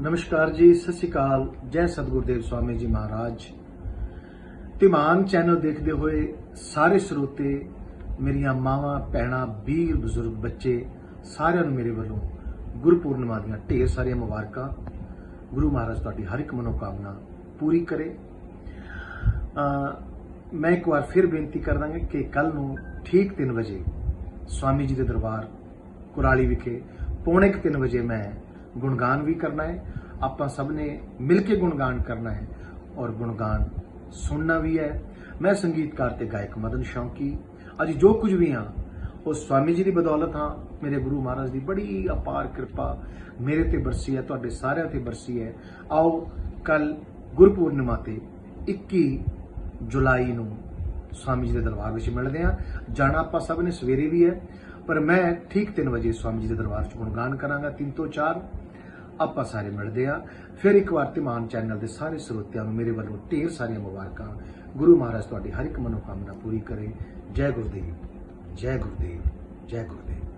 ਨਮਸਕਾਰ ਜੀ, ਸਤਿ ਸ਼੍ਰੀ ਅਕਾਲ। ਜੈ ਸਤਿਗੁਰਦੇਵ ਸਵਾਮੀ ਜੀ ਮਹਾਰਾਜ। ਧਿਮਾਨ ਚੈਨਲ ਦੇਖਦੇ ਹੋਏ ਸਾਰੇ ਸਰੋਤੇ, ਮੇਰੀਆਂ ਮਾਵਾਂ, ਭੈਣਾਂ, ਵੀਰ, ਬਜ਼ੁਰਗ, ਬੱਚੇ, ਸਾਰਿਆਂ ਨੂੰ ਮੇਰੇ ਵੱਲੋਂ ਗੁਰਪੂਰਨਿਮਾ ਦੀਆਂ ਢੇਰ ਸਾਰੀਆਂ ਮੁਬਾਰਕਾਂ। ਗੁਰੂ ਮਹਾਰਾਜ ਤੁਹਾਡੀ ਹਰ ਇੱਕ ਮਨੋਕਾਮਨਾ ਪੂਰੀ ਕਰੇ। ਮੈਂ ਇੱਕ ਵਾਰ ਫਿਰ ਬੇਨਤੀ ਕਰਦਾਂਗਾ ਕਿ ਕੱਲ ਨੂੰ ਠੀਕ 3 ਵਜੇ ਸਵਾਮੀ ਜੀ ਦੇ ਦਰਬਾਰ, ਕੁਰਾਲੀ ਵਿਖੇ, ਪੌਣੇ 3 ਵਜੇ ਮੈਂ ਗੁਣਗਾਨ ਵੀ ਕਰਨਾ ਹੈ। ਆਪਾਂ ਸਭ ਨੇ ਮਿਲ ਕੇ ਗੁਣਗਾਨ ਕਰਨਾ ਹੈ ਔਰ ਗੁਣਗਾਨ ਸੁਣਨਾ ਵੀ ਹੈ। ਮੈਂ ਸੰਗੀਤਕਾਰ ਤੇ ਗਾਇਕ ਮਦਨ ਸ਼ੌਂਕੀ। ਅੱਜ ਜੋ ਕੁਝ ਵੀ ਹਾਂ, ਉਹ ਸਵਾਮੀ ਜੀ ਦੀ ਬਦੌਲਤ ਹਾਂ। ਮੇਰੇ ਗੁਰੂ ਮਹਾਰਾਜ ਦੀ ਬੜੀ ਅਪਾਰ ਕਿਰਪਾ ਮੇਰੇ ਤੇ ਬਰਸੀ ਹੈ, ਤੁਹਾਡੇ ਸਾਰਿਆਂ ਤੇ ਬਰਸੀ ਹੈ। ਆਓ ਕੱਲ ਗੁਰਪੂਰਨਿਮਾ ਤੇ 21 ਜੁਲਾਈ ਨੂੰ ਸਵਾਮੀ ਜੀ ਦੇ ਦਰਬਾਰ ਵਿੱਚ ਮਿਲਦੇ ਹਾਂ। ਜਾਣਾ ਆਪਾਂ ਸਭ ਨੇ ਸਵੇਰੇ ਵੀ ਹੈ। ਪਰ ਮੈਂ ਠੀਕ 3 ਵਜੇ ਸਵਾਮੀ ਜੀ ਦੇ ਦਰਬਾਰ 'ਚ ਗੁਣਗਾਨ ਕਰਾਂਗਾ 3 ਤੋਂ 4 ਆਪਾਂ ਸਾਰੇ ਮਿਲਦੇ ਹਾਂ। ਫਿਰ ਇੱਕ ਵਾਰ ਧਿਮਾਨ ਚੈਨਲ ਦੇ ਸਾਰੇ ਸਰੋਤਿਆਂ ਨੂੰ ਮੇਰੇ ਵੱਲੋਂ ਢੇਰ ਸਾਰੀਆਂ ਮੁਬਾਰਕਾਂ। ਗੁਰੂ ਮਹਾਰਾਜ ਤੁਹਾਡੀ ਹਰ ਇੱਕ ਮਨੋਕਾਮਨਾ ਪੂਰੀ ਕਰੇ। ਜੈ ਗੁਰਦੇਵ ਜੈ ਗੁਰਦੇਵ ਜੈ ਗੁਰਦੇਵ।